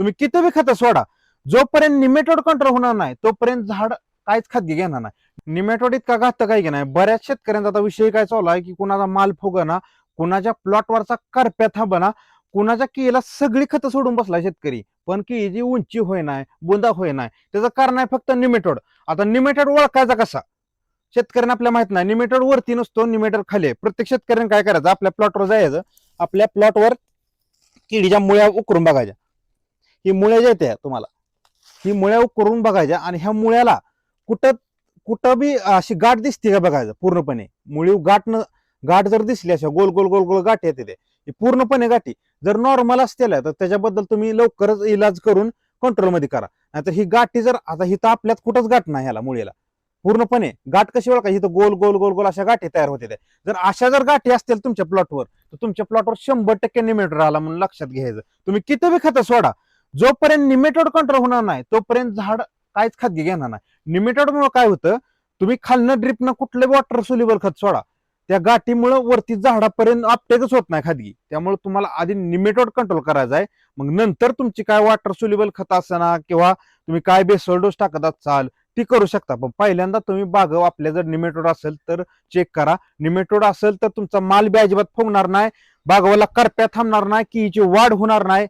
तुम्ही किती बी खतं सोडा. जोपर्यंत निमेटोड कंट्रोल होणार नाही तोपर्यंत झाड काहीच खाद्य घेणार नाही. निमेटोड इतका घातक काय घेणार नाही बऱ्याच शेतकऱ्यांचा आता विषय काय चालू आहे की कुणाचा माल फुगणा कुणाच्या प्लॉटवरचा करप्या थांबना कुणाच्या केला सगळी खतं सोडून बसला शेतकरी. पण केळीची उंची होय नाही बुंदा होय नाही त्याचं कारण आहे फक्त निमेटोड. आता निमेटोड ओळखायचा कसा? शेतकऱ्यांना आपल्याला माहीत नाही. निमेटोड वरती नसतो निमेटोड खाली आहे. प्रत्येक शेतकऱ्याने काय करायचं? आपल्या प्लॉटवर जायचं. आपल्या प्लॉटवर किडीच्या मुळ्या उकरून बघायच्या. ही मुळ्या ज्या येत्या तुम्हाला ही मुळ्या उकरून बघायच्या आणि ह्या मुळ्याला कुठं कुठं बी अशी गाठ दिसते का बघायचं पूर्णपणे. मुळी गाठ न गाठ जर दिसली अशा गोल गोल गोल गोल गाठी येते ते ही पूर्णपणे गाठी. जर नॉर्मल असतील तर त्याच्याबद्दल तुम्ही लवकरच इलाज करून कंट्रोलमध्ये करा. नाहीतर ही गाठी जर आता ही तर आपल्यात कुठंच गाठ नाही ह्याला मुळीला. पूर्णपणे गाठ कशी ओळखा इथं गोल गोल गोल गोल अशा गाठी तयार होते त्या. जर अशा जर गाठी असतील तुमच्या प्लॉटवर तर तुमच्या प्लॉटवर शंभर टक्के निमेटर आला म्हणून लक्षात घ्यायचं. तुम्ही किती बी खतं सोडा जोपर्यंत निमेटोड कंट्रोल होणार नाही तोपर्यंत झाड काहीच खाद्य घेणार नाही. निमेटोड मुळे काय होतं? तुम्ही खालनं ड्रिपनं कुठलं वॉटर सोल्युबल खत सोडा. त्या गाठीमुळे वरती झाडापर्यंत आपटेकच होत नाही खादगी. त्यामुळे तुम्हाला आधी निमेटोड कंट्रोल करायचा आहे. मग नंतर तुमची काय वॉटर सोल्युबल खत असणार किंवा तुम्ही काय बेसल डोस टाकत असाल ती करू शकता. पण पहिल्यांदा तुम्ही बाग आपल्या जर निमेटोड असेल तर चेक करा. निमेटोड असेल तर तुमचा माल बी अजिबात फुगणार नाही. बागवाला करप्या थांबणार नाही. की हिची वाढ होणार नाही.